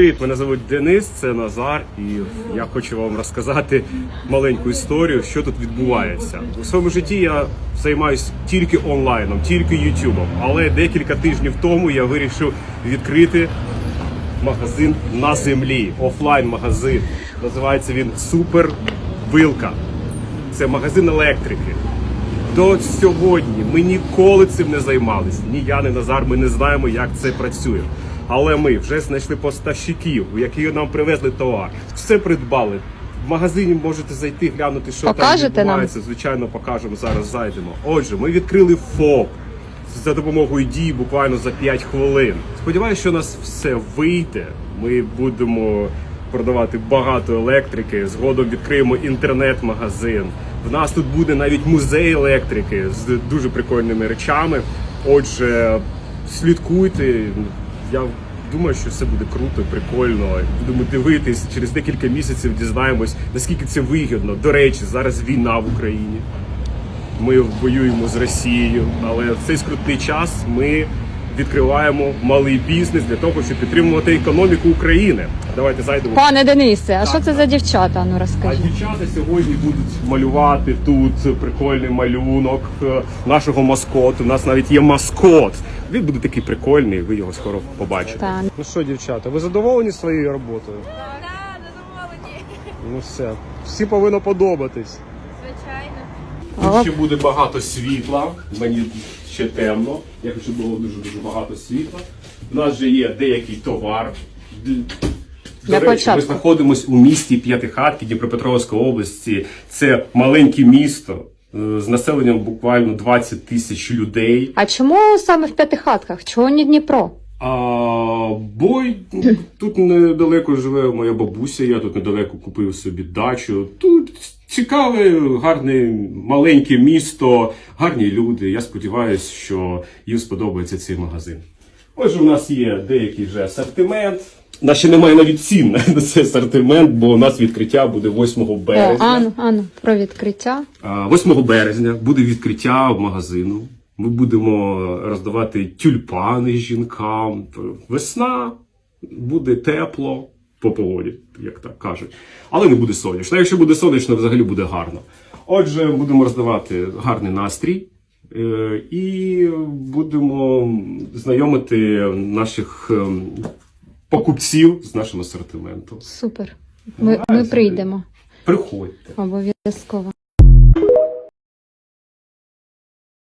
Привіт, мене звуть Денис, це Назар, і я хочу вам розказати маленьку історію, що тут відбувається. У своєму житті я займаюся тільки онлайном, тільки ютубом. Але декілька тижнів тому я вирішив відкрити магазин на землі, офлайн-магазин. Називається він Супер Вилка. Це магазин електрики. До сьогодні ми ніколи цим не займалися. Ні я, ні Назар, ми не знаємо, як це працює. Але ми вже знайшли поставщиків, які нам привезли товар. Все придбали. В магазині можете зайти, глянути, що Покажете там нам? Звичайно, покажемо зараз. Зайдемо. Отже, ми відкрили ФОП за допомогою дії буквально за 5 хвилин. Сподіваюся, що у нас все вийде. Ми будемо продавати багато електрики. Згодом відкриємо інтернет-магазин. В нас тут буде навіть музей електрики з дуже прикольними речами. Отже, слідкуйте. Я думаю, що все буде круто, прикольно. Будемо дивитись через декілька місяців. Дізнаємось, наскільки це вигідно. До речі, зараз війна в Україні. Ми воюємо з Росією, але в цей скрутний час ми відкриваємо малий бізнес для того, щоб підтримувати економіку України. Давайте зайдемо. Пане Денисе, а Так, що це так. за дівчата? Ну А дівчата сьогодні будуть малювати тут прикольний малюнок е, нашого маскоту. У нас навіть є маскот. Він буде такий прикольний, ви його скоро побачите. Так. Ну що, дівчата, ви задоволені своєю роботою? Да, задоволені. Ну все, всі повинно подобатись. Звичайно. Тут ще буде багато світла. Мені ще темно. Я хочу, щоб було дуже дуже багато світла. У нас вже є деякий товар. До Для речі, ми початку. знаходимося у місті П'ятихатки Дніпропетровської області. Це маленьке місто е, з населенням буквально 20 тисяч людей. А чому саме в п'ятихатках? Чого не Дніпро? А бой тут недалеко живе моя бабуся. Я тут недалеко купив собі дачу. Тут цікаве, гарне маленьке місто, гарні люди. Я сподіваюся, що їм сподобається цей магазин. Отже, у нас є деякий вже асортимент. У нас ще немає навіть цін на цей асортимент, бо у нас відкриття буде 8 О, березня. ану, ану, про відкриття. 8 березня буде відкриття магазину. Ми будемо роздавати тюльпани жінкам. Весна буде тепло по погоді, як так кажуть. Але не буде сонячно. Якщо буде сонячно, взагалі буде гарно. Отже, будемо роздавати гарний настрій. е, І будемо знайомити наших ем, покупців з нашим асортиментом. Супер. Ми, ми прийдемо Приходьте. обов'язково.